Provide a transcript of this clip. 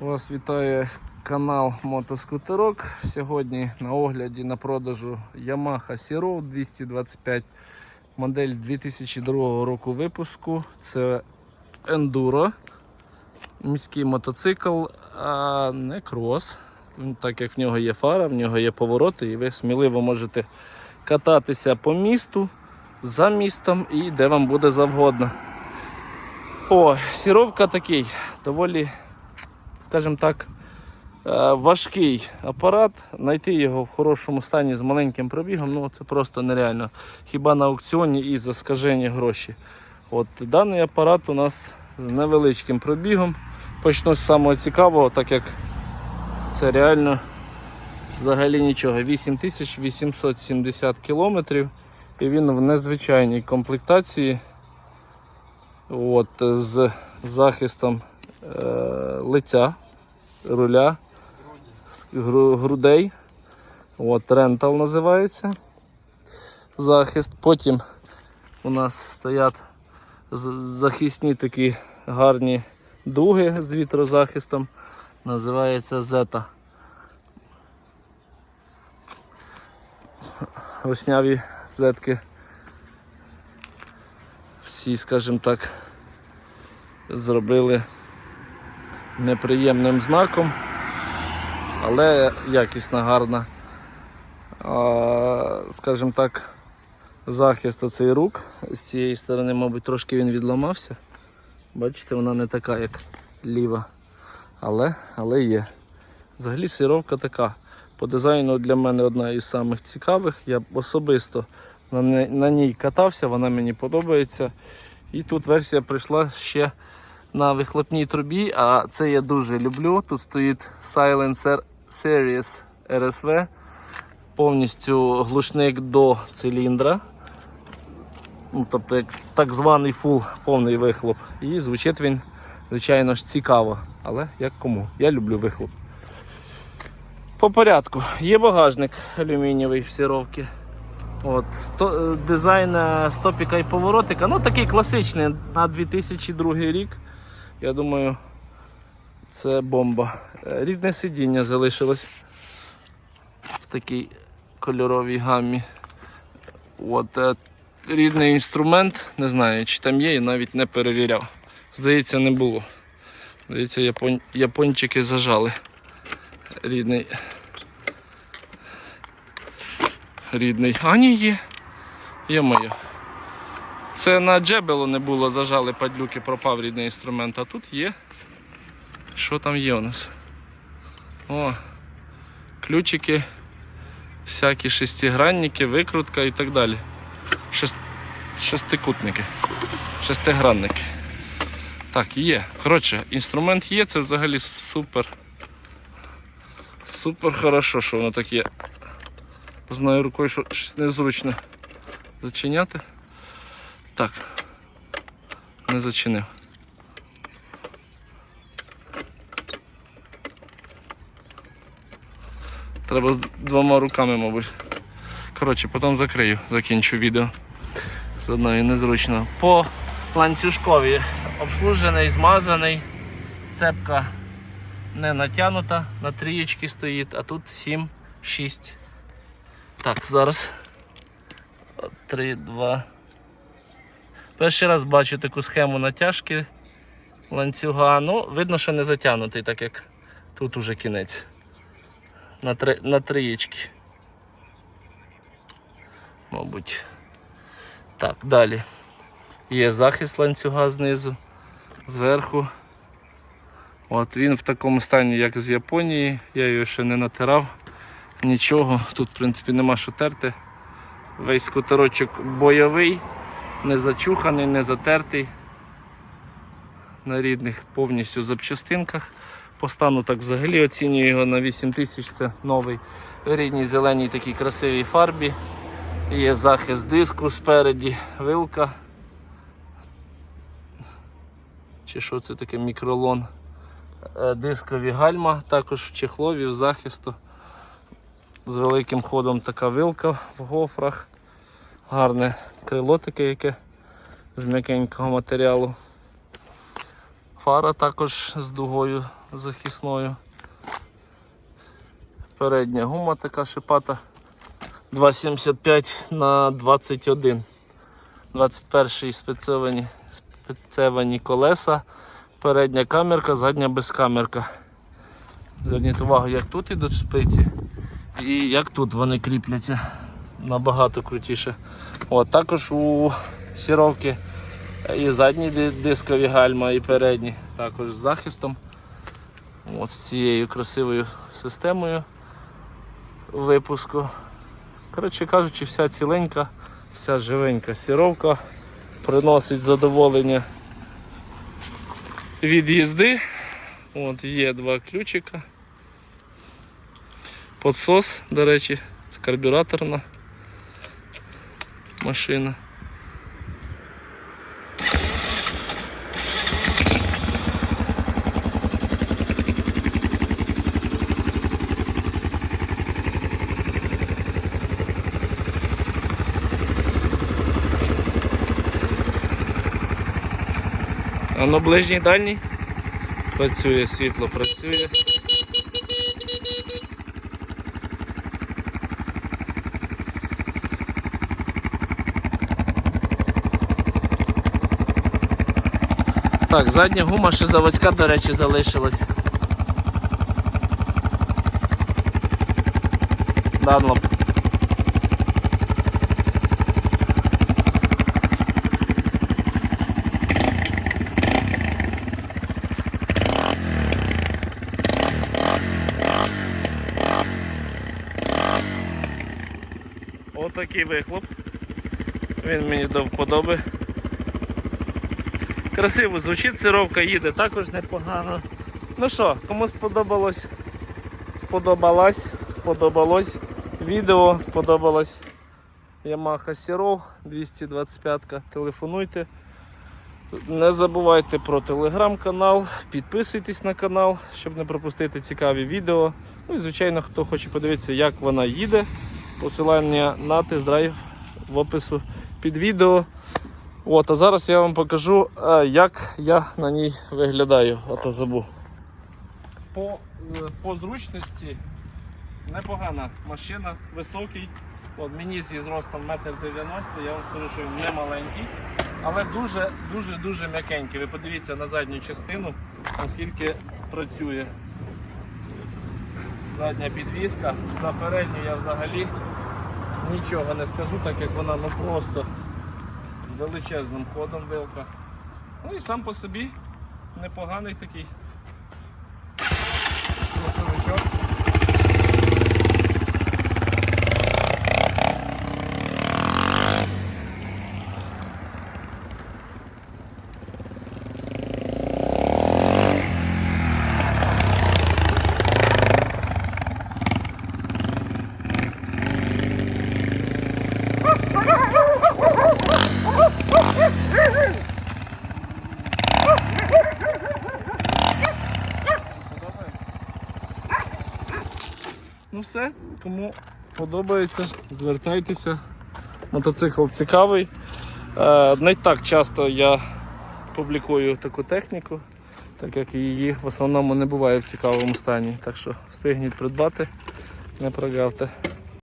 Вас вітає канал Мотоскутерок. Сьогодні на огляді на продажу Yamaha Siro 225 модель 2002 року випуску. Це Enduro, міський мотоцикл, а не крос. Так як в нього є фара, в нього є повороти, і ви сміливо можете кататися по місту, за містом і де вам буде завгодно. О, сіровка такий, доволі скажімо так, е, важкий апарат. Знайти його в хорошому стані з маленьким пробігом, ну це просто нереально. Хіба на аукціоні і за скажені гроші. От Даний апарат у нас з невеличким пробігом. Почну з самого цікавого, так як це реально взагалі нічого. 8870 кілометрів. І він в незвичайній комплектації. От, з захистом лиця, руля, грудей. От, рентал називається захист. Потім у нас стоять захисні такі гарні дуги з вітрозахистом. Називається Зета. Осняві зетки. Всі, скажімо так, зробили неприємним знаком, але якісна, гарна. Скажімо так, захист оцей рук з цієї сторони, мабуть, трошки він відламався. Бачите, вона не така, як ліва. Але, але є. Взагалі сировка така. По дизайну для мене одна із самих цікавих. Я особисто на, на ній катався, вона мені подобається. І тут версія прийшла ще на вихлопній трубі, а це я дуже люблю. Тут стоїть Silencer Series RSV, повністю глушник до циліндра. Ну, тобто так званий фул повний вихлоп. І звучить він, звичайно ж, цікаво. Але як кому? Я люблю вихлоп. По порядку. Є багажник алюмінієвий в сіровці. От, сто, е, дизайн е, стопіка і поворотика. Ну такий класичний на 2002 рік. Я думаю, це бомба. Е, Рідне сидіння залишилось в такій кольоровій гамі. От, е, рідний інструмент, не знаю, чи там є, і навіть не перевіряв. Здається, не було. Здається, япон... япончики зажали. Рідний. Рідний. А ні, є. Є моє. Це на джебелу не було, зажали падлюки, пропав рідний інструмент, а тут є. Що там є у нас? О, ключики, всякі шестигранники, викрутка і так далі. Шест... Шестикутники. Шестигранники. Так, є. Коротше, інструмент є, це взагалі супер. Супер хорошо, що воно так є. Знаю рукою, що щось незручно зачиняти. Так. Не зачинив. Треба двома руками, мабуть. Коротше, потім закрию, закінчу відео. З одної незручно. По ланцюжкові обслужений, змазаний. Цепка не натягнута, на трієчки стоїть, а тут 7, 6. Так, зараз. 3, 2. Перший раз бачу таку схему натяжки ланцюга. Ну, видно, що не затягнутий, так як тут уже кінець. На, три, на трієчки. Мабуть. Так, далі. Є захист ланцюга знизу, зверху. От він в такому стані, як з Японії. Я його ще не натирав. Нічого. Тут, в принципі, нема що терти. Весь скутерочок бойовий, не зачуханий, не затертий. На рідних повністю запчастинках. По стану так взагалі оцінюю його на 8 тисяч. Це новий в рідній зеленій такій красивій фарбі. Є захист диску спереді, вилка. Чи що це таке мікролон? Е, Дискові гальма, також в чехлові, в захисту. З великим ходом така вилка в гофрах. Гарне крило таке, яке з м'якенького матеріалу. Фара також з дугою захисною. Передня гума така шипата 2,75 на 21. 21 спецовані, спецевані колеса. Передня камерка, задня безкамерка. Зверніть увагу, як тут ідуть шпиці і як тут вони кріпляться. Набагато крутіше. От, також у сіровки і задні дискові гальма, і передні, також з захистом. От, з цією красивою системою випуску. Коротше кажучи, вся ціленька, вся живенька сіровка приносить задоволення від їзди. От, є два ключика. Подсос, до речі, це карбюраторна машина. А на ближній дальній працює, світло працює. Так, задня гума ще заводська, до речі, залишилась. Данлоп. Отакий вихлоп. Він мені до вподоби. Красиво звучить, сировка їде також непогано. Ну що, кому сподобалось, сподобалась, сподобалось відео, сподобалось Yamaha Sirov 225 телефонуйте. Не забувайте про телеграм-канал, підписуйтесь на канал, щоб не пропустити цікаві відео. Ну і звичайно, хто хоче подивитися, як вона їде. Посилання на тест-драйв в опису під відео. От, а зараз я вам покажу, е, як я на ній виглядаю. Ото забув. По, е, по зручності непогана машина, високий. От, мені зі зростом 1,90 м, я вам скажу, що він не маленький, але дуже дуже дуже м'якенький. Ви подивіться на задню частину, наскільки працює. Задня підвіска. За передню я взагалі нічого не скажу, так як вона ну просто величезним ходом вилка. Ну і сам по собі непоганий такий Ну все, кому подобається, звертайтеся. Мотоцикл цікавий. Е, Не так часто я публікую таку техніку, так як її в основному не буває в цікавому стані. Так що встигніть придбати, не прогавте.